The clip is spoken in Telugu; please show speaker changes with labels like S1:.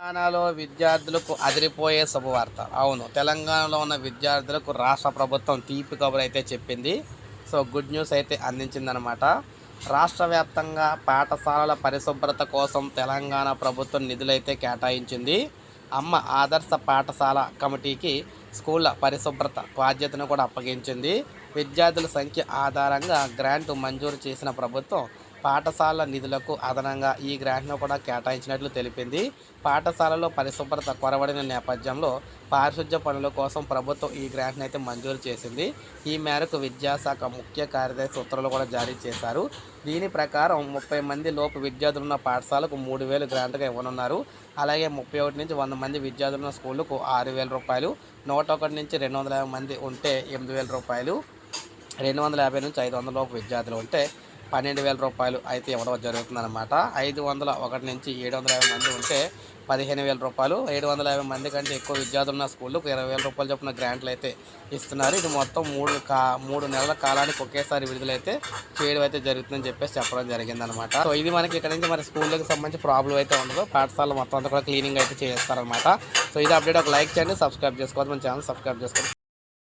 S1: తెలంగాణలో విద్యార్థులకు అదిరిపోయే శుభవార్త. అవును తెలంగాణలో ఉన్న విద్యార్థులకు రాష్ట్ర ప్రభుత్వం తీపి కబురు అయితే చెప్పింది. సో గుడ్ న్యూస్ అయితే అందించిందనమాట రాష్ట్ర వ్యాప్తంగా పాఠశాలల పరిశుభ్రత కోసం తెలంగాణ ప్రభుత్వం నిధులైతే కేటాయించింది. అమ్మ ఆదర్శ పాఠశాల కమిటీకి స్కూళ్ళ పరిశుభ్రత బాధ్యతను కూడా అప్పగించింది. విద్యార్థుల సంఖ్య ఆధారంగా గ్రాంట్ మంజూరు చేసిన ప్రభుత్వం పాఠశాల నిధులకు అదనంగా ఈ గ్రాంట్ను కూడా కేటాయించినట్లు తెలిపింది. పాఠశాలలో పరిశుభ్రత కొరవడిన నేపథ్యంలో పారిశుధ్య పనుల కోసం ప్రభుత్వం ఈ గ్రాంట్ని అయితే మంజూరు చేసింది. ఈ మేరకు విద్యాశాఖ ముఖ్య కార్యదర్శి ఉత్తర్వులు కూడా జారీ చేశారు. దీని ప్రకారం ముప్పై మంది లోపు విద్యార్థులు ఉన్న పాఠశాలకు మూడు వేలు గ్రాంట్గా ఇవ్వనున్నారు. అలాగే ముప్పై ఒకటి నుంచి వంద మంది విద్యార్థులు ఉన్న స్కూళ్ళకు ఆరు వేల రూపాయలు నూట ఒకటి నుంచి రెండు వందల యాభై మంది ఉంటే ఎనిమిది వేల రూపాయలు రెండు వందల యాభై నుంచి ఐదు వందల లోపు విద్యార్థులు ఉంటే పన్నెండు వేల రూపాయలు అయితే ఇవ్వడం జరుగుతుందన్నమాట. ఐదు వందల ఒకటి నుంచి ఏడు వందల యాభై మంది ఉంటే పదిహేను వేల రూపాయలు. ఏడు వందల యాభై మంది కంటే ఎక్కువ విద్యార్థులు ఉన్న స్కూళ్ళకు ఇరవై వేల రూపాయలు చొప్పున గ్రాంట్లు అయితే ఇస్తున్నారు. ఇది మొత్తం మూడు కా మూడు నెలల కాలానికి ఒకేసారి విడుదలైతే చేయడం అయితే జరుగుతుందని చెప్పేసి చెప్పడం జరిగిందనమాట సో ఇది మనకి ఇక్కడ నుంచి మరి స్కూళ్ళకి సంబంధించి ప్రాబ్లం అయితే ఉండదు. పాఠశాల మొత్తం అంతా కూడా క్లీనింగ్ అయితే చేస్తారనమాట సో ఇది అప్డేట్. ఒక లైక్ చేయండి సబ్స్క్రైబ్ చేసుకోవాలి మన ఛానల్ సబ్స్క్రైబ్ చేసుకోండి.